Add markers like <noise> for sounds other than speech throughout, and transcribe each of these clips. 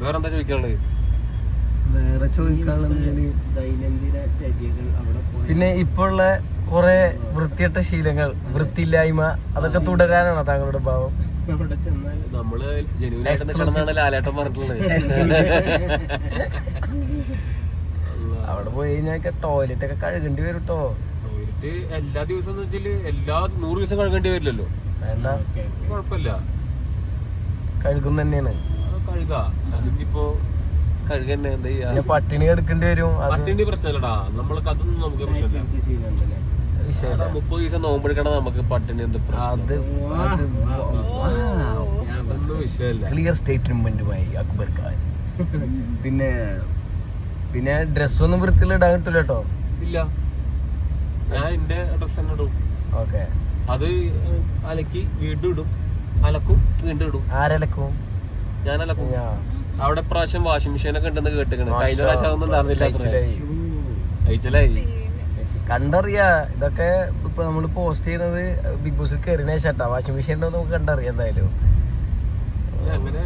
വേറെന്താ ചോദിക്കാനുള്ളത്? വേറെ ചോദിക്കാനുള്ളത് ദൈനംദിന ചര്യകൾ അവിടെ പോയ. പിന്നെ ഇപ്പൊ ഉള്ള കുറെ വൃത്തിയട്ട ശീലങ്ങൾ വൃത്തിയില്ലായ്മ അതൊക്കെ തുടരാനാണോ താങ്കളുടെ ഭാവം? അവിടെ ചെന്നാൽ നമ്മൾ ജനുവിനായിട്ട് നിൽക്കണമെന്നാണ് ലാലേട്ടൻ പറഞ്ഞിട്ടുള്ളത്. അവിടെ പോയി കഴിഞ്ഞാൽ ടോയ്ലറ്റ് ഒക്കെ കഴുകേണ്ടി വരും കേട്ടോ ടോയ്ലറ്റ് എല്ലാ ദിവസം എന്ന് വെച്ചാൽ എല്ലാ നൂറ് ദിവസം കഴുകേണ്ടി വരില്ലല്ലോ. വേണ്ട. ഓക്കെ കുഴപ്പമില്ല. കഴുകുന്ന തന്നെയാണ് കഴുക. അതിപ്പോ കഴുകന്നെ എന്താ ചെയ്യാ? പട്ടിണി എടുക്കേണ്ടി വരും. പട്ടിണി പ്രശ്നമില്ലടാ. നമ്മൾക്ക് അതൊന്നും നമുക്ക് പ്രശ്നമില്ല. മുപ്പത് ദിവസം നോമ്പെടുക്കണം നമുക്ക് പട്ടിണി എന്ത് ക്ലിയർ സ്റ്റേറ്റ്മെന്റുമായി അക്ബർ ഖാൻ. <laughs> പിന്നെ പിന്നെ ഡ്രസ്സൊന്നും വൃത്തിയിൽ ഇടാൻ കിട്ടില്ല കേട്ടോ ഇല്ല. ഞാൻ എന്റെ ഡ്രസ് തന്നെ ഇടും. ഓക്കെ അത് അലക്കി വീണ്ടും ഇടും. അലക്കും വീണ്ടും ഇടും. ആരലക്കും? അലക്കും അവിടെ പ്രാവശ്യം വാഷിംഗ് മെഷീൻ ഒക്കെ ഉണ്ടെന്ന് കേട്ടിക്കണ്. കഴിഞ്ഞ പ്രാവശ്യം അതൊന്നും ഉണ്ടായിരുന്നില്ല കഴിച്ചിലായി. കണ്ടറിയാ ഇതൊക്കെ ഇപ്പൊ നമ്മൾ പോസ്റ്റ് ചെയ്യുന്നത് ബിഗ് ബോസിൽ കയറിയ ശേഷം. വാഷിംഗ് മെഷീൻ ഉണ്ടോ നമുക്ക് കണ്ടറിയാം എന്തായാലും. അങ്ങനെ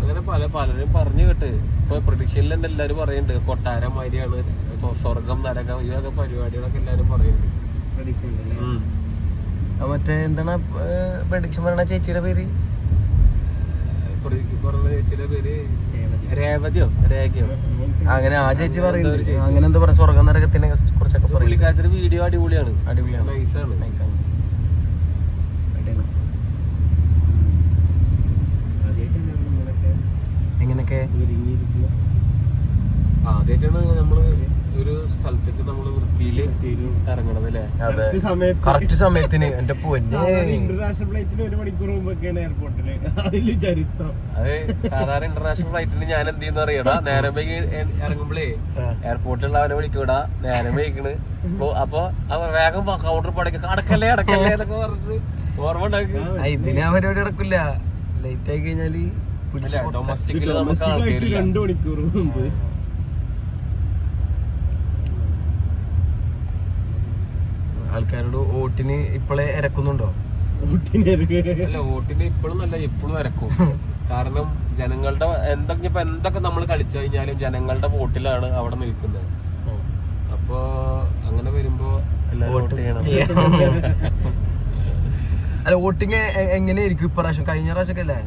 അങ്ങനെ പല പലരും പറഞ്ഞു കേട്ട്. ഇപ്പൊ പ്രൊഡിക്ഷനിൽ തന്നെ എല്ലാരും പറയുന്നുണ്ട്. കൊട്ടാരം മാതിരിയാണ്. ഇപ്പൊ സ്വർഗം നരകം ഇതൊക്കെ പരിപാടികളൊക്കെ എല്ലാരും പറയുന്നുണ്ട്. മറ്റേ എന്താണ് പ്രഡിക്ഷൻ പറയണ ചേച്ചിയുടെ പേര്? ചേച്ചിയുടെ പേര്. രേവതിയോ? രേഖയോ. അങ്ങനെ ആ ചേച്ചി പറയുന്നത് അങ്ങനെ എന്താ പറയാ സ്വർഗ നരകത്തിനെ കുറിച്ചൊക്കെ പുള്ളിക്കാരത്തിന് വീഡിയോ അടിപൊളിയാണ്. അടിപൊളിയാണ്. നൈസാണ്. നൈസാണ്. എങ്ങനെയൊക്കെ? ആദ്യമായിട്ടാണ് നമ്മൾ ഒരു സ്ഥലത്തേക്ക് നമ്മൾ വൃത്തിയിൽ തീരും ഇറങ്ങണത് അല്ലേ അതെ. കറക്റ്റ് സമയത്ത് കറക്റ്റ് സമയത്തിന് എന്റെ പൊന്നെ. ഇന്റർനാഷണൽ ഫ്ലൈറ്റിന് ഒരു മണിക്കൂർ മുമ്പൊക്കെയാണ് എയർപോർട്ടിൽ അതിൽ ചരിത്രം. അത് സാധാരണ ഇന്റർനാഷണൽ ഫ്ലൈറ്റിന് ഞാൻ എന്ത് ചെയ്യുന്ന അറിയടാ നേരം വൈകി ഇറങ്ങുമ്പോഴേ എയർപോർട്ടിലുള്ള അവനെ വിളിക്കൂടാ നേരം വൈകിണ്. അപ്പൊ അവൻ വേഗം കൗണ്ടർ പടക്ക അടക്കല്ലേ അടക്കല്ലേ എന്നൊക്കെ പറഞ്ഞിട്ട് ഓർമ്മ ഉണ്ടാക്കി. ഇതിന് ആ പരിപാടി ലേറ്റ് ആയി കഴിഞ്ഞാൽ ഡൊമസ്റ്റിക്കിൽ നമുക്ക് ആൾക്കാരില്ല. രണ്ട് മണിക്കൂർ മുമ്പ്. ആൾക്കാരോട് വോട്ടിന് ഇപ്പോഴേ ഇറക്കുന്നുണ്ടോ? ഊട്ടിനൊരു അല്ല വോട്ടിന് ഇപ്പോഴും നല്ല ഇപ്പോഴും ഇറക്കും. കാരണം ജനങ്ങളുടെ എന്തൊക്കെ ഇപ്പൊ എന്തൊക്കെ നമ്മൾ കളിച്ചു കഴിഞ്ഞാലും ജനങ്ങളുടെ വോട്ടിലാണ് അവിടെ നിൽക്കുന്നത്. അപ്പോ അങ്ങനെ വരുമ്പോ അല്ല വോട്ടിങ് എങ്ങനെയായിരിക്കും? ഇപ്രാവശ്യം കഴിഞ്ഞ പ്രാവശ്യമൊക്കെ അല്ലേ?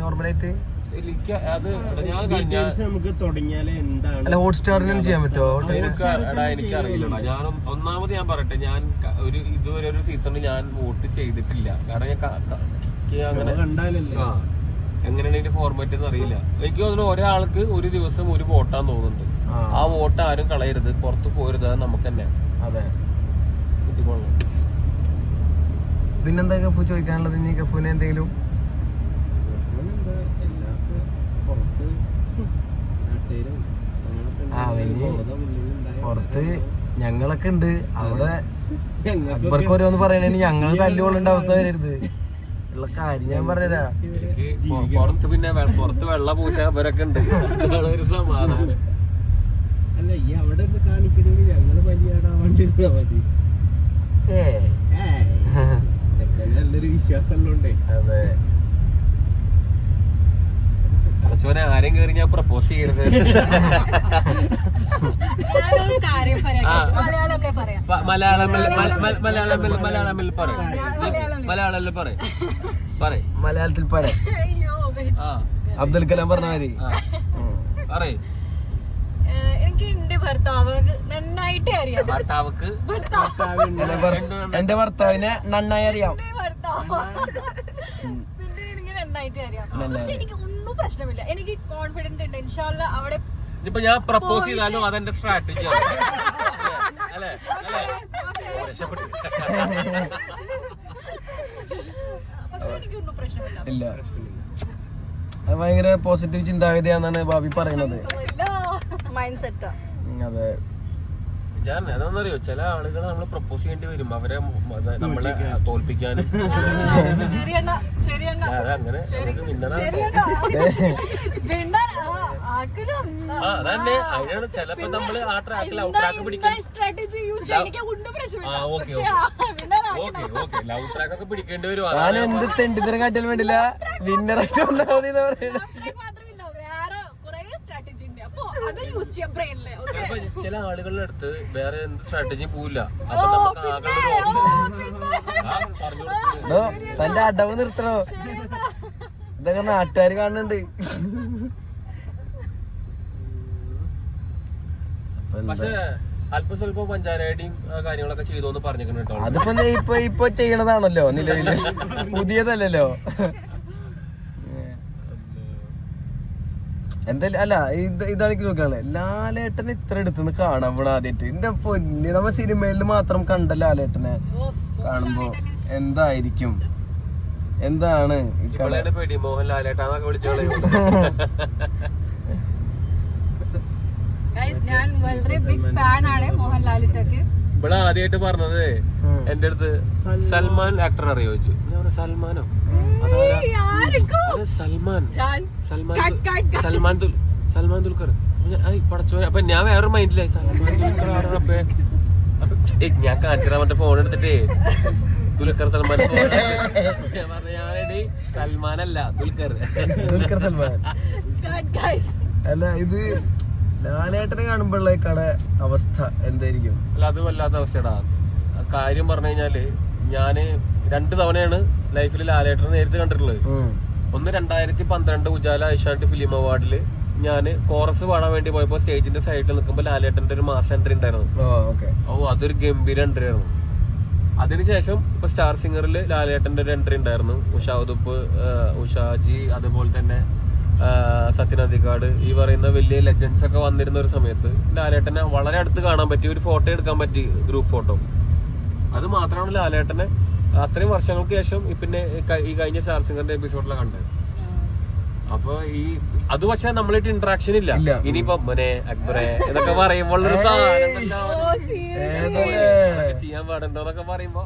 നോർമലായിട്ട് എനിക്ക് അത് ഞാൻ കഴിഞ്ഞ നമുക്ക് തുടങ്ങിയാലേ എന്താണ്? അല്ല ഹോട്ട്സ്റ്റാറിന് ചെയ്യാൻ പറ്റുമോ? ഹോട്ടലിൽ എനിക്ക് എടാ ഞാൻ ഒന്നാമത് ഞാൻ പറയട്ടെ ഞാൻ ഒരു ഇതുവരെ ഒരു സീസണിൽ ഞാൻ വോട്ട് ചെയ്തിട്ടില്ല. കാരണം ഞാൻ അങ്ങനെ ആ എങ്ങനെയാണ് ഇതിന്റെ ഫോർമാറ്റ് എന്ന് അറിയില്ല. എനിക്ക് തോന്നുന്നു ഒരാൾക്ക് ഒരു ദിവസം ഒരു വോട്ടാന്ന് തോന്നുന്നുണ്ട്. ആ. വോട്ട് ആരും കളയരുത് പുറത്ത് പോരുത് അത് നമുക്ക് തന്നെ. അതെ. പിന്നെന്താ ഗഫു ചോദിക്കാനുള്ളത്? ഇനി ഗഫുവിന് എന്തെങ്കിലും എന്താ എല്ലാവർക്കും പുറത്ത് വലിയ പുറത്ത് ഞങ്ങളൊക്കെ ഉണ്ട്. അവിടെ അക്ബർക്ക് ഓരോന്ന് പറയണേ ഞങ്ങൾ തല്ലുകൊള്ളേണ്ട അവസ്ഥ വരരുത്. ഉള്ള കാര്യം ഞാൻ പറഞ്ഞുതരാ പുറത്ത് പിന്നെ പുറത്ത് വെള്ള പൂശ അവരൊക്കെ ഉണ്ട്. ഒരു സമാധാനം. അല്ല ഈ അവിടെ നിന്ന് ഞങ്ങൾ വലിയാടാൻ വേണ്ടി ഇരുന്നാ മതി ഏ <laughs> നല്ലൊരു വിശ്വാസം ഉണ്ട് അതെ. അടച്ചോനെ ആരെയും കയറി ഞാൻ പ്രപ്പോസ് ചെയ്യരുത്. മലയാളം പറയും? പറയും. പറയും. മലയാളത്തിൽ പറയാം. ആ. അബ്ദുൽ കലാം പറഞ്ഞ മതി പറയും. എന്റെ ഭർത്താവ്. നന്നായിട്ട് അറിയാം. ഭർത്താവക്ക് ഭർത്താവ്. അല്ല, ഭർത്താവിനെ നന്നായി അറിയാം. പിന്നെ എനിക്ക് നന്നായിട്ട് അറിയാം. പക്ഷെ എനിക്ക് ഒന്നും പ്രശ്നമില്ല. എനിക്ക് കോൺഫിഡന്റ് ഉണ്ട്. ഇൻഷാല്ല അവിടെ ഇപ്പൊ ഞാൻ പ്രപ്പോസ് ചെയ്താലും അതെന്റെ സ്ട്രാറ്റജി അല്ലേ? പക്ഷെ എനിക്ക് ഒന്നും പ്രശ്നമില്ല. ഇല്ല. അത് ഭയങ്കര പോസിറ്റീവ് ചിന്താഗതിയാണെന്നാണ് ബാബി പറയുന്നത്. മൈൻഡ് സെറ്റാ അതെ. ഞാൻ അതെന്നറിയോ? ചില ആളുകൾ നമ്മൾ പ്രപ്പോസ് ചെയ്യേണ്ടി വരും. അവരെ നമ്മളെ തോൽപ്പിക്കാനും. അങ്ങനെ നമുക്ക് മിന്നണ <laughs> അതന്നെ. അതിനാണ് ചിലപ്പോ നമ്മൾ ആ ട്രാക്കിൽ ഔട്ട് ട്രാക്ക് പിടിക്കാൻ സ്ട്രാറ്റജി യൂസ് ചെയ്യാൻ എനിക്ക് ഒന്നും പ്രശ്നമില്ല. ആ, winner okay. Okay love track ഒക്കെ പിടിക്കേണ്ടി വരും. ഞാൻ എന്ത് തെണ്ടിത്തരം വേണ്ടില്ല. വിന്നറായിട്ട് വന്നാൽ മതി എന്ന് പറയുന്നത്. ചില ആളുകളുടെ അടുത്ത് വേറെ എന്ത് സ്ട്രാറ്റജി പോവില്ല. അപ്പൊ നമുക്ക് തന്റെ അടവ് നിർത്തണോ. ഇതൊക്കെ നാട്ടുകാർ കാണുന്നുണ്ട്? പക്ഷെ അല്പ സ്വല്പം പഞ്ചായത്തയും കാര്യങ്ങളൊക്കെ ചെയ്തോന്ന് പറഞ്ഞിട്ടുണ്ട് കേട്ടോ. അതിപ്പോ ഇപ്പൊ ഇപ്പൊ ചെയ്യണതാണല്ലോ നിലവിൽ. പുതിയതല്ലല്ലോ. എന്തായാലും അല്ല ഇത് ഇതാണ് എനിക്ക് നോക്കാനുള്ളത് ലാലേട്ടൻ ഇത്ര എടുത്തു കാണാൻ പോണ ആദ്യമായിട്ട് എന്റെ പൊന്നി നമ്മ സിനിമയിൽ മാത്രം കണ്ട ലാലേട്ടനെ കാണുമ്പോ എന്തായിരിക്കും? എന്താണ് പേടി മോഹൻലാലേട്ടാന്നൊക്കെ വിളിച്ചോളെ ഞാൻ വളരെ ബിഗ് ഫാൻ ആണ് ഇവിടെ ആദ്യമായിട്ട് പറഞ്ഞത്. എന്റെ അടുത്ത് സൽമാൻ. ആക്ടർ അറിയോ ചോദിച്ചു. സൽമാനോ? സൽമാൻ. സൽമാൻ. സൽമാൻ ദുൽ സൽമാൻ ദുൽഖർ. പടച്ചോനെ അപ്പൊ ഞാൻ വേറൊരു മൈൻഡിലായി. സൽമാൻ ദുൽഖർ ഞാൻ കാണിച്ചാ മറ്റേ ഫോൺ എടുത്തിട്ടേ. ദുൽഖർ സൽമാൻ. <laughs> ഞാൻ പറഞ്ഞു ഞാനെടി സൽമാൻ അല്ല ദുൽഖർ. ദുൽഖർ സൽമാൻ. അല്ല ഇത് ലാലേട്ടനെ കാണുമ്പോഴുള്ള കട അവസ്ഥ എന്തായിരിക്കും? അല്ല അത് വല്ലാത്ത അവസ്ഥയടാ. കാര്യം പറഞ്ഞു കഴിഞ്ഞാൽ ഞാൻ രണ്ട് തവണയാണ് ലൈഫിൽ ലാലേട്ടനെ നേരിട്ട് കണ്ടിട്ടുള്ളത്. ഒന്ന് രണ്ടായിരത്തി പന്ത്രണ്ട് ഉജാല ഐഷാട്ട് ഫിലിം അവാർഡിൽ ഞാൻ കോറസ് പാടാൻ വേണ്ടി പോയപ്പോ സ്റ്റേജിന്റെ സൈഡിൽ നിൽക്കുമ്പോൾ ലാലേട്ടന്റെ ഒരു മാസ് എൻട്രി ഉണ്ടായിരുന്നു. ഓ ഓക്കെ. ഓ അതൊരു ഗംഭീര എൻട്രി ആയിരുന്നു അതിനുശേഷം ഇപ്പൊ സ്റ്റാർ സിംഗറിൽ ലാലേട്ടന്റെ ഒരു എൻട്രി ഉണ്ടായിരുന്നു. ഉഷാ ഉതുപ്പ് ഉഷാജി അതുപോലെ തന്നെ സത്യൻ അധികാട് ഈ പറയുന്ന വലിയ ലെജൻസ് ഒക്കെ വന്നിരുന്ന ഒരു സമയത്ത് ലാലേട്ടനെ വളരെ അടുത്ത് കാണാൻ പറ്റി ഒരു ഫോട്ടോ എടുക്കാൻ പറ്റി ഗ്രൂപ്പ് ഫോട്ടോ അത് മാത്രമാണ് ലാലേട്ടനെ അത്രയും വർഷങ്ങൾക്ക് ശേഷം പിന്നെ ഈ കഴിഞ്ഞ സ്റ്റാർ സിംഗറിന്റെ എപ്പിസോഡിലാണ് കണ്ടത്. അപ്പൊ ഈ അത് പക്ഷെ നമ്മളായിട്ട് ഇന്ററാക്ഷൻ ഇല്ല. ഇനിയിപ്പോ മോനെ അക്ബറെ എന്നൊക്കെ പറയുമ്പോൾ ഒരു പാടുണ്ടോ എന്നൊക്കെ ചെയ്യാൻ പറയുമ്പോ